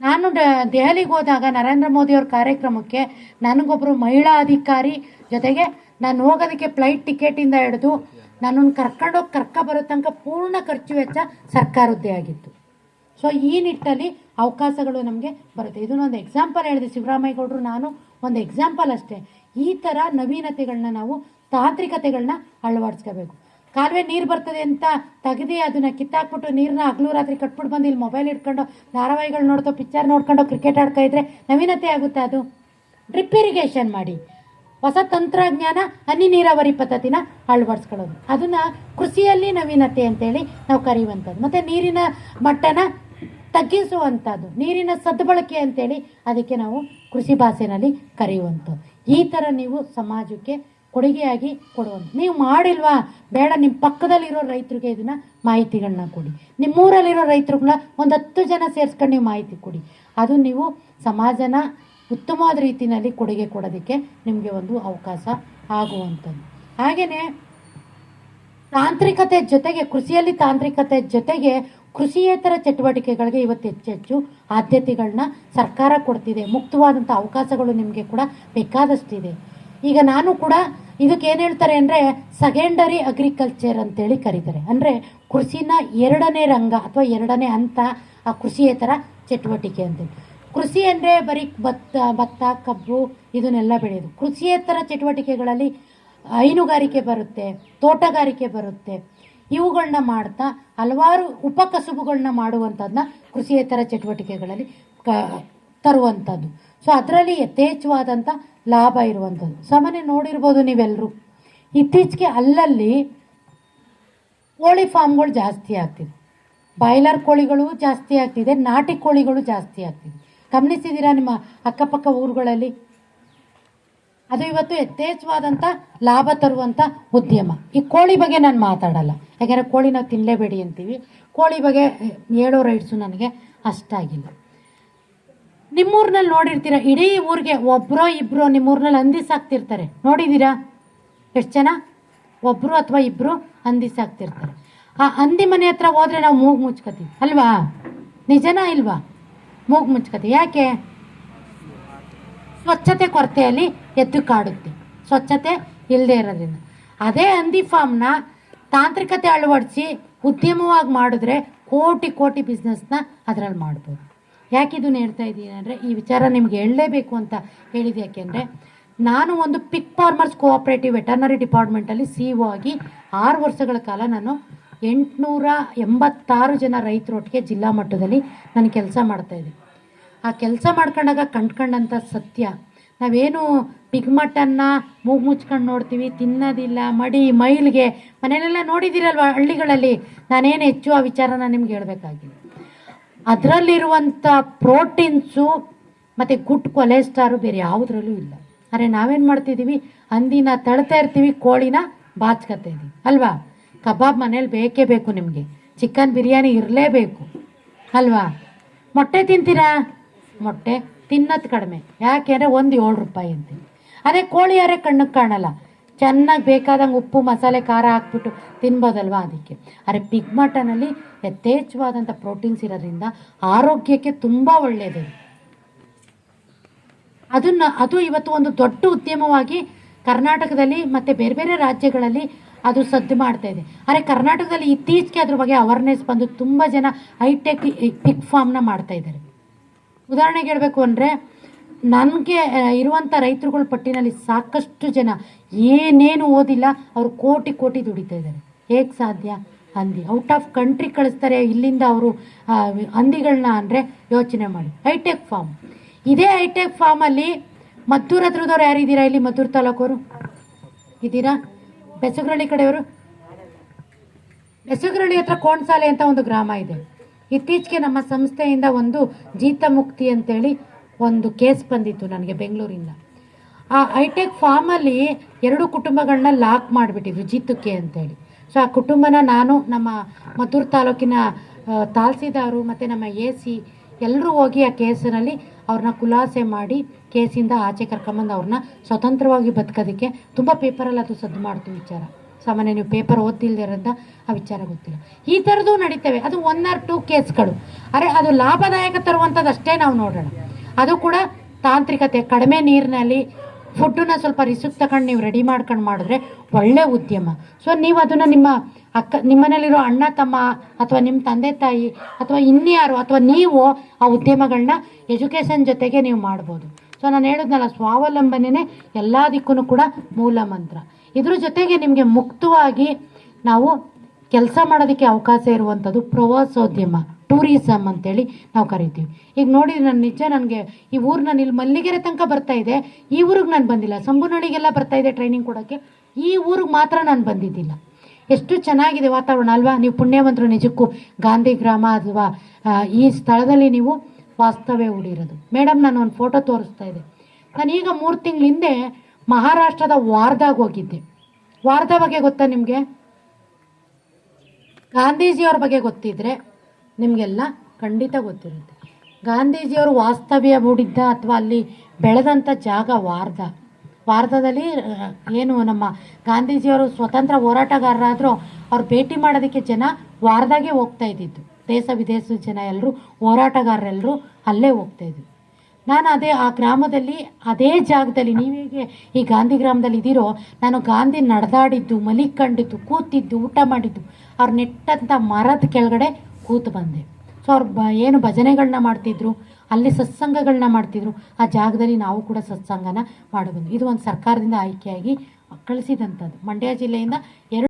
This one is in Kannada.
ನಾನು ದೆಹಲಿಗೆ ಹೋದಾಗ ನರೇಂದ್ರ ಮೋದಿಯವ್ರ ಕಾರ್ಯಕ್ರಮಕ್ಕೆ ನನಗೊಬ್ಬರು ಮಹಿಳಾ ಅಧಿಕಾರಿ ಜೊತೆಗೆ ನಾನು ಹೋಗೋದಕ್ಕೆ ಫ್ಲೈಟ್ ಟಿಕೆಟಿಂದ ಹಿಡಿದು ನನ್ನನ್ನು ಕರ್ಕೊಂಡೋಗಿ ಕರ್ಕ ಬರೋ ತನಕ ಪೂರ್ಣ ಖರ್ಚು ವೆಚ್ಚ ಸರ್ಕಾರದ್ದೇ ಆಗಿತ್ತು. ಸೊ ಈ ನಿಟ್ಟಲ್ಲಿ ಅವಕಾಶಗಳು ನಮಗೆ ಬರುತ್ತೆ. ಇದನ್ನೊಂದು ಎಕ್ಸಾಂಪಲ್ ಹೇಳಿದೆ ಶಿವರಾಮೇಗೌಡರು ನಾನು ಒಂದು ಎಕ್ಸಾಂಪಲ್ ಅಷ್ಟೇ. ಈ ಥರ ನವೀನತೆಗಳನ್ನ ನಾವು ತಾಂತ್ರಿಕತೆಗಳನ್ನ ಅಳವಡಿಸ್ಕೋಬೇಕು. ಕಾಲುವೆ ನೀರು ಬರ್ತದೆ ಅಂತ ತೆಗೆದು ಅದನ್ನ ಕಿತ್ತಾಕ್ಬಿಟ್ಟು ನೀರನ್ನ ಹಗಲು ರಾತ್ರಿ ಕಟ್ಬಿಟ್ಟು ಬಂದು ಇಲ್ಲಿ ಮೊಬೈಲ್ ಇಟ್ಕೊಂಡು ಧಾರಾವಾಹಿಗಳು ನೋಡ್ತೋ ಪಿಕ್ಚರ್ ನೋಡ್ಕೊಂಡು ಕ್ರಿಕೆಟ್ ಆಡ್ತಾ ಇದ್ರೆ ನವೀನತೆ ಆಗುತ್ತೆ ಅದು? ಡ್ರಿಪ್ ಇರಿಗೇಷನ್ ಮಾಡಿ. ಹೊಸ ತಂತ್ರಜ್ಞಾನ, ಹನಿ ನೀರಾವರಿ ಪದ್ಧತಿನ ಅಳವಡಿಸ್ಕೊಳ್ಳೋದು. ಅದನ್ನ ಕೃಷಿಯಲ್ಲಿ ನವೀನತೆ ಅಂತೇಳಿ ನಾವು ಕರೆಯುವಂಥದ್ದು ಮತ್ತು ನೀರಿನ ಮಟ್ಟನ ತಗ್ಗಿಸುವಂಥದ್ದು. ನೀರಿನ ಸದ್ಬಳಕೆ ಅಂತೇಳಿ ಅದಕ್ಕೆ ನಾವು ಕೃಷಿ ಭಾಷೆನಲ್ಲಿ ಕರೆಯುವಂಥದ್ದು. ಈ ಥರ ನೀವು ಸಮಾಜಕ್ಕೆ ಕೊಡುಗೆಯಾಗಿ ಕೊಡುವಂಥ ನೀವು ಮಾಡಿಲ್ವಾ? ಬೇಡ ನಿಮ್ಮ ಪಕ್ಕದಲ್ಲಿರೋ ರೈತರಿಗೆ ಇದನ್ನ ಮಾಹಿತಿಗಳನ್ನ ಕೊಡಿ. ನಿಮ್ಮೂರಲ್ಲಿರೋ ರೈತರುಗಳ ಒಂದು ಹತ್ತು ಜನ ಸೇರಿಸ್ಕೊಂಡು ನೀವು ಮಾಹಿತಿ ಕೊಡಿ. ಅದು ನೀವು ಸಮಾಜನ ಉತ್ತಮವಾದ ರೀತಿಯಲ್ಲಿ ಕೊಡುಗೆ ಕೊಡೋದಕ್ಕೆ ನಿಮಗೆ ಒಂದು ಅವಕಾಶ ಆಗುವಂಥದ್ದು. ಹಾಗೆಯೇ ತಾಂತ್ರಿಕತೆ ಜೊತೆಗೆ, ಕೃಷಿಯಲ್ಲಿ ತಾಂತ್ರಿಕತೆ ಜೊತೆಗೆ ಕೃಷಿಯೇತರ ಚಟುವಟಿಕೆಗಳಿಗೆ ಇವತ್ತು ಹೆಚ್ಚೆಚ್ಚು ಆದ್ಯತೆಗಳನ್ನ ಸರ್ಕಾರ ಕೊಡ್ತಿದೆ. ಮುಕ್ತವಾದಂಥ ಅವಕಾಶಗಳು ನಿಮಗೆ ಕೂಡ ಬೇಕಾದಷ್ಟಿದೆ. ಈಗ ನಾನು ಕೂಡ ಇದಕ್ಕೆ ಏನು ಹೇಳ್ತಾರೆ ಅಂದರೆ ಸೆಕೆಂಡರಿ ಅಗ್ರಿಕಲ್ಚರ್ ಅಂತೇಳಿ ಕರೀತಾರೆ. ಅಂದರೆ ಕೃಷಿನ ಎರಡನೇ ರಂಗ ಅಥವಾ ಎರಡನೇ ಹಂತ ಆ ಕೃಷಿಯೇತರ ಚಟುವಟಿಕೆ ಅಂತೇಳಿ. ಕೃಷಿ ಅಂದರೆ ಬರೀ ಭತ್ತ ಭತ್ತ, ಕಬ್ಬು ಇದನ್ನೆಲ್ಲ ಬೆಳೆಯೋದು. ಕೃಷಿಯೇತರ ಚಟುವಟಿಕೆಗಳಲ್ಲಿ ಹೈನುಗಾರಿಕೆ ಬರುತ್ತೆ, ತೋಟಗಾರಿಕೆ ಬರುತ್ತೆ. ಇವುಗಳನ್ನ ಮಾಡ್ತಾ ಹಲವಾರು ಉಪಕಸುಬುಗಳನ್ನ ಮಾಡುವಂಥದ್ದನ್ನ ಕೃಷಿಯೇತರ ಚಟುವಟಿಕೆಗಳಲ್ಲಿ ಕ ತರುವಂಥದ್ದು. ಸೊ ಅದರಲ್ಲಿ ಯಥೇಚ್ಛವಾದಂಥ ಲಾಭ ಇರುವಂಥದ್ದು. ಸಾಮಾನ್ಯ ನೋಡಿರ್ಬೋದು ನೀವೆಲ್ಲರೂ ಇತ್ತೀಚೆಗೆ ಅಲ್ಲಲ್ಲಿ ಕೋಳಿ ಫಾರ್ಮ್ಗಳು ಜಾಸ್ತಿ ಆಗ್ತಿದೆ. ಬಾಯ್ಲರ್ ಕೋಳಿಗಳು ಜಾಸ್ತಿ ಆಗ್ತಿದೆ, ನಾಟಿ ಕೋಳಿಗಳು ಜಾಸ್ತಿ ಆಗ್ತಿದೆ. ಗಮನಿಸಿದ್ದೀರಾ ನಿಮ್ಮ ಅಕ್ಕಪಕ್ಕ ಊರುಗಳಲ್ಲಿ? ಅದು ಇವತ್ತು ಯಥೇಚ್ಛವಾದಂಥ ಲಾಭ ತರುವಂಥ ಉದ್ಯಮ. ಈ ಕೋಳಿ ಬಗ್ಗೆ ನಾನು ಮಾತಾಡಲ್ಲ. ಯಾಕೆಂದರೆ ಕೋಳಿ ನಾವು ತಿನ್ನಲೇಬೇಡಿ ಅಂತೀವಿ. ಕೋಳಿ ಬಗ್ಗೆ ಹೇಳೋ ರೈಟ್ಸು ನನಗೆ ಅಷ್ಟಾಗಿಲ್ಲ. ನಿಮ್ಮೂರಿನಲ್ಲಿ ನೋಡಿರ್ತೀರ? ಇಡೀ ಊರಿಗೆ ಒಬ್ಬರೋ ಇಬ್ಬರೋ ನಿಮ್ಮೂರ್ನಲ್ಲಿ ಹಂದಿ ಸಾಕ್ತಿರ್ತಾರೆ ನೋಡಿದ್ದೀರಾ ಎಷ್ಟು ಜನ? ಒಬ್ಬರು ಅಥವಾ ಇಬ್ಬರು ಹಂದಿ ಸಾಕ್ತಿರ್ತಾರೆ ಆ ಹಂದಿ ಮನೆ ಹತ್ರ ಹೋದರೆ ನಾವು ಮೂಗು ಮುಚ್ಕೋತೀವಿ. ಅಲ್ವಾ? ನಿಜನಾ ಇಲ್ವಾ? ಮೂಗು ಮುಚ್ಕೋತೀವಿ. ಯಾಕೆ? ಸ್ವಚ್ಛತೆ ಕೊರತೆಯಲ್ಲಿ ಎದ್ದು ಕಾಡುತ್ತೆ. ಸ್ವಚ್ಛತೆ ಇಲ್ಲದೆ ಇರೋದ್ರಿಂದ. ಅದೇ ಹಂದಿ ಫಾರ್ಮ್ನ ತಾಂತ್ರಿಕತೆ ಅಳವಡಿಸಿ ಉದ್ಯಮವಾಗಿ ಮಾಡಿದ್ರೆ ಕೋಟಿ ಕೋಟಿ ಬಿಸ್ನೆಸ್ನ ಅದರಲ್ಲಿ ಮಾಡ್ಬೋದು. ಯಾಕೆ ಇದನ್ನ ಹೇಳ್ತಾ ಇದ್ದೀನಿ ಅಂದರೆ, ಈ ವಿಚಾರ ನಿಮ್ಗೆ ಹೇಳಲೇಬೇಕು ಅಂತ ಹೇಳಿದೆ ಯಾಕೆಂದರೆ ನಾನು ಒಂದು ಪಿಕ್ ಫಾರ್ಮರ್ಸ್ ಕೋಆಪ್ರೇಟಿವ್ ವೆಟರ್ನರಿ ಡಿಪಾರ್ಟ್ಮೆಂಟಲ್ಲಿ ಸಿ ಒ ಆಗಿ ಆರು ವರ್ಷಗಳ ಕಾಲ ನಾನು ಎಂಟುನೂರ ಎಂಬತ್ತಾರು ಜನ ರೈತರೊಟ್ಟಿಗೆ ಜಿಲ್ಲಾ ಮಟ್ಟದಲ್ಲಿ ನಾನು ಕೆಲಸ ಮಾಡ್ತಾಯಿದ್ದೆ ಆ ಕೆಲಸ ಮಾಡ್ಕೊಂಡಾಗ ಕಂಡ್ಕೊಂಡಂಥ ಸತ್ಯ. ನಾವೇನು ಪಿಗ್ಮಟನ್ನ ಮೂಗು ಮುಚ್ಕೊಂಡು ನೋಡ್ತೀವಿ, ತಿನ್ನೋದಿಲ್ಲ, ಮಡಿ, ಮೈಲ್ಗೆ ಮನೆಯಲ್ಲೆಲ್ಲ ನೋಡಿದ್ದೀರಲ್ವ ಹಳ್ಳಿಗಳಲ್ಲಿ? ನಾನೇನು ಹೆಚ್ಚು ಆ ವಿಚಾರನ ನಿಮ್ಗೆ ಹೇಳಬೇಕಾಗಿಲ್ಲ. ಅದರಲ್ಲಿರುವಂಥ ಪ್ರೋಟೀನ್ಸು ಮತ್ತು ಗುಡ್ ಕೊಲೆಸ್ಟ್ರಾಲು ಬೇರೆ ಯಾವುದ್ರಲ್ಲೂ ಇಲ್ಲ. ಆದರೆ ನಾವೇನು ಮಾಡ್ತಿದ್ದೀವಿ ಹಂದಿನ ತಳ್ತಾ ಇರ್ತೀವಿ, ಕೋಳಿನ ಬಾಚ್ಕೊತಾ ಇದ್ದೀವಿ. ಅಲ್ವಾ? ಕಬಾಬ್ ಮನೇಲಿ ಬೇಕೇ ಬೇಕು ನಿಮಗೆ. ಚಿಕನ್ ಬಿರಿಯಾನಿ ಇರಲೇಬೇಕು. ಅಲ್ವಾ? ಮೊಟ್ಟೆ ತಿಂತೀರಾ? ಮೊಟ್ಟೆ ತಿನ್ನೋದು ಕಡಿಮೆ. ಯಾಕೆಂದರೆ ಒಂದು ಏಳು ರೂಪಾಯಿ ಅಂತೀವಿ ಅದೇ ಕೋಳಿ ಯಾರೇ ಕಣ್ಣಿಗೆ ಕಾಣಲ್ಲ. ಚೆನ್ನಾಗಿ ಬೇಕಾದಂಗೆ ಉಪ್ಪು, ಮಸಾಲೆ, ಖಾರ ಹಾಕ್ಬಿಟ್ಟು ತಿನ್ಬೋದಲ್ವಾ ಅದಕ್ಕೆ. ಆದರೆ ಪಿಗ್ ಮಟನಲ್ಲಿ ಯಥೇಚ್ಛವಾದಂಥ ಪ್ರೋಟೀನ್ಸ್ ಇರೋದ್ರಿಂದ ಆರೋಗ್ಯಕ್ಕೆ ತುಂಬ ಒಳ್ಳೆಯದು ಅದನ್ನ, ಅದು ಇವತ್ತು ಒಂದು ದೊಡ್ಡ ಉದ್ಯಮವಾಗಿ ಕರ್ನಾಟಕದಲ್ಲಿ ಮತ್ತು ಬೇರೆ ಬೇರೆ ರಾಜ್ಯಗಳಲ್ಲಿ ಅದು ಸದ್ದು ಮಾಡ್ತಾ ಇದೆ. ಆದರೆ ಕರ್ನಾಟಕದಲ್ಲಿ ಇತ್ತೀಚೆಗೆ ಅದ್ರ ಬಗ್ಗೆ ಅವೇರ್ನೆಸ್ ಬಂದು ತುಂಬ ಜನ ಹೈಟೆಕ್ ಪಿಗ್ ಫಾರ್ಮ್ನ ಮಾಡ್ತಾ ಇದ್ದಾರೆ. ಉದಾಹರಣೆಗೆ ಹೇಳಬೇಕು ಅಂದರೆ ನನಗೆ ಇರುವಂಥ ರೈತರುಗಳ ಪಟ್ಟಿನಲ್ಲಿ ಸಾಕಷ್ಟು ಜನ ಏನೇನು ಓದಿಲ್ಲ, ಅವರು ಕೋಟಿ ಕೋಟಿ ದುಡಿತಾ ಇದ್ದಾರೆ. ಹೇಗೆ ಸಾಧ್ಯ? ಹಂದಿ. ಔಟ್ ಆಫ್ ಕಂಟ್ರಿ ಕಳಿಸ್ತಾರೆ, ಇಲ್ಲಿಂದ ಅವರು ಹಂದಿಗಳನ್ನ ಅಂದರೆ ಯೋಚನೆ ಮಾಡಿ. ಹೈಟೆಕ್ ಫಾರ್ಮ್ ಇದೇ ಹೈಟೆಕ್ ಫಾರ್ಮಲ್ಲಿ ಮದ್ದೂರು ಹತ್ರದವ್ರು ಯಾರಿದ್ದೀರಾ ಇಲ್ಲಿ, ಮದ್ದೂರು ತಾಲೂಕವರು? ಇದ್ದೀರಾ? ಬೆಸಗರಳ್ಳಿ ಕಡೆಯವರು? ಬೆಸಗರಳ್ಳಿ ಹತ್ರ ಕೋಣಸಾಲೆ ಅಂತ ಒಂದು ಗ್ರಾಮ ಇದೆ. ಇತ್ತೀಚೆಗೆ ನಮ್ಮ ಸಂಸ್ಥೆಯಿಂದ ಒಂದು ಜೀತ ಮುಕ್ತಿ ಅಂತೇಳಿ ಒಂದು ಕೇಸ್ ಬಂದಿತ್ತು ನನಗೆ ಬೆಂಗಳೂರಿಂದ. ಆ ಐಟೆಕ್ ಫಾರ್ಮಲ್ಲಿ ಎರಡು ಕುಟುಂಬಗಳನ್ನ ಲಾಕ್ ಮಾಡಿಬಿಟ್ಟಿದ್ರು ಜೀತಕ್ಕೆ ಅಂತೇಳಿ. ಸೊ, ಆ ಕುಟುಂಬನ ನಾನು, ನಮ್ಮ ಮದ್ದೂರು ತಾಲೂಕಿನ ತಾಲ್ಸಿದಾರು ಮತ್ತು ನಮ್ಮ ಎ ಸಿ ಎಲ್ಲರೂ ಹೋಗಿ ಆ ಕೇಸಿನಲ್ಲಿ ಅವ್ರನ್ನ ಖುಲಾಸೆ ಮಾಡಿ ಕೇಸಿಂದ ಆಚೆ ಕರ್ಕೊಂಬಂದು ಅವ್ರನ್ನ ಸ್ವತಂತ್ರವಾಗಿ ಬದುಕೋದಕ್ಕೆ ತುಂಬ ಪೇಪರಲ್ಲಿ ಅದು ಸದ್ದು ಮಾಡ್ತು ವಿಚಾರ. ಸಾಮಾನ್ಯ ನೀವು ಪೇಪರ್ ಓದ್ತಿಲ್ದಿರೋದ್ರಿಂದ ಆ ವಿಚಾರ ಗೊತ್ತಿಲ್ಲ. ಈ ಥರದ್ದು ನಡೀತವೆ. ಅದು ಒನ್ ಆರ್ ಟೂ ಕೇಸ್ಗಳು. ಅರೆ, ಅದು ಲಾಭದಾಯಕ ತರುವಂಥದ್ದು ಅಷ್ಟೇ ನಾವು ನೋಡೋಣ. ಅದು ಕೂಡ ತಾಂತ್ರಿಕತೆ. ಕಡಿಮೆ ನೀರಿನಲ್ಲಿ ಫುಡ್ಡನ್ನ ಸ್ವಲ್ಪ ರಿಸ್ಕ್ ತಗೊಂಡು ನೀವು ರೆಡಿ ಮಾಡ್ಕೊಂಡು ಮಾಡಿದ್ರೆ ಒಳ್ಳೆ ಉದ್ಯಮ. ಸೊ ನೀವು ಅದನ್ನು ನಿಮ್ಮ ಅಕ್ಕ ನಿಮ್ಮನೇಲಿರೋ ಅಣ್ಣ, ತಮ್ಮ ಅಥವಾ ನಿಮ್ಮ ತಂದೆ, ತಾಯಿ ಅಥವಾ ಇನ್ಯಾರು ಅಥವಾ ನೀವು ಆ ಉದ್ಯಮಗಳನ್ನ ಎಜುಕೇಷನ್ ಜೊತೆಗೆ ನೀವು ಮಾಡ್ಬೋದು. ಸೊ ನಾನು ಹೇಳಿದ್ನಲ್ಲ, ಸ್ವಾವಲಂಬನೆನೇ ಎಲ್ಲದಕ್ಕೂ ಕೂಡ ಮೂಲ ಮಂತ್ರ. ಇದ್ರ ಜೊತೆಗೆ ನಿಮಗೆ ಮುಕ್ತವಾಗಿ ನಾವು ಕೆಲಸ ಮಾಡೋದಕ್ಕೆ ಅವಕಾಶ ಇರುವಂಥದ್ದು ಪ್ರವಾಸೋದ್ಯಮ. ಟೂರಿಸಮ್ ಅಂತೇಳಿ ನಾವು ಕರಿತೀವಿ. ಈಗ ನೋಡಿ, ನಾನು ನಿಜ ನನಗೆ ಈ ಊರು ನಾನು ಇಲ್ಲಿ ಮಲ್ಲಿಗೆರೆ ತನಕ ಬರ್ತಾ ಇದೆ. ಈ ಊರಿಗೆ ನಾನು ಬಂದಿಲ್ಲ. ಸಂಬುನಳಿಗೆಲ್ಲ ಬರ್ತಾ ಇದೆ ಟ್ರೈನಿಂಗ್ ಕೊಡೋಕ್ಕೆ. ಈ ಊರಿಗೆ ಮಾತ್ರ ನಾನು ಬಂದಿದ್ದಿಲ್ಲ. ಎಷ್ಟು ಚೆನ್ನಾಗಿದೆ ವಾತಾವರಣ ಅಲ್ವಾ? ನೀವು ಪುಣ್ಯವಂತರು ನಿಜಕ್ಕೂ ಗಾಂಧಿ ಗ್ರಾಮ ಅಥವಾ ಈ ಸ್ಥಳದಲ್ಲಿ ನೀವು ವಾಸ್ತವ್ಯ ಹೂಡಿರೋದು. ಮೇಡಮ್ ನಾನು ಒಂದು ಫೋಟೋ ತೋರಿಸ್ತಾ ಇದ್ದೆ. ನಾನು ಈಗ ಮೂರು ತಿಂಗಳ ಹಿಂದೆ ಮಹಾರಾಷ್ಟ್ರದ ವಾರ್ದಾಗ ಹೋಗಿದ್ದೆ. ವಾರ್ಧಾ ಬಗ್ಗೆ ಗೊತ್ತಾ ನಿಮಗೆ? ಗಾಂಧೀಜಿಯವ್ರ ಬಗ್ಗೆ ಗೊತ್ತಿದ್ರೆ ನಿಮಗೆಲ್ಲ ಖಂಡಿತ ಗೊತ್ತಿರುತ್ತೆ. ಗಾಂಧೀಜಿಯವರು ವಾಸ್ತವ್ಯ ಹೂಡಿದ್ದ ಅಥವಾ ಅಲ್ಲಿ ಬೆಳೆದಂಥ ಜಾಗ ವಾರ್ಧ ವಾರ್ಧದಲ್ಲಿ ಏನು ನಮ್ಮ ಗಾಂಧೀಜಿಯವರು ಸ್ವತಂತ್ರ ಹೋರಾಟಗಾರರಾದರೂ ಅವ್ರು ಭೇಟಿ ಮಾಡೋದಕ್ಕೆ ಜನ ವಾರ್ಧಾಗೆ ಹೋಗ್ತಾ ಇದ್ದಿದ್ದು. ದೇಶ ವಿದೇಶದ ಜನ ಎಲ್ಲರೂ ಹೋರಾಟಗಾರರೆಲ್ಲರೂ ಅಲ್ಲೇ ಹೋಗ್ತಾ ಇದ್ವಿ ನಾನು ಅದೇ ಆ ಗ್ರಾಮದಲ್ಲಿ, ಅದೇ ಜಾಗದಲ್ಲಿ ನೀವು ಈ ಗಾಂಧಿ ಗ್ರಾಮದಲ್ಲಿ ಇದ್ದೀರೋ, ನಾನು ಗಾಂಧಿ ನಡೆದಾಡಿದ್ದು, ಮಲಿಕಂಡಿದ್ದು, ಕೂತಿದ್ದು, ಊಟ ಮಾಡಿದ್ದು, ಅವ್ರು ನೆಟ್ಟಂಥ ಮರದ ಕೆಳಗಡೆ ಕೂತು ಬಂದೆ. ಸೊ ಅವ್ರು ಬ ಏನು ಭಜನೆಗಳನ್ನ ಮಾಡ್ತಿದ್ರು, ಅಲ್ಲಿ ಸತ್ಸಂಗಗಳನ್ನ ಮಾಡ್ತಿದ್ರು, ಆ ಜಾಗದಲ್ಲಿ ನಾವು ಕೂಡ ಸತ್ಸಂಗನ ಮಾಡಬಂದು ಇದು ಒಂದು ಸರ್ಕಾರದಿಂದ ಆಯ್ಕೆಯಾಗಿ ಕಳಿಸಿದಂಥದ್ದು. ಮಂಡ್ಯ ಜಿಲ್ಲೆಯಿಂದ ಎರಡು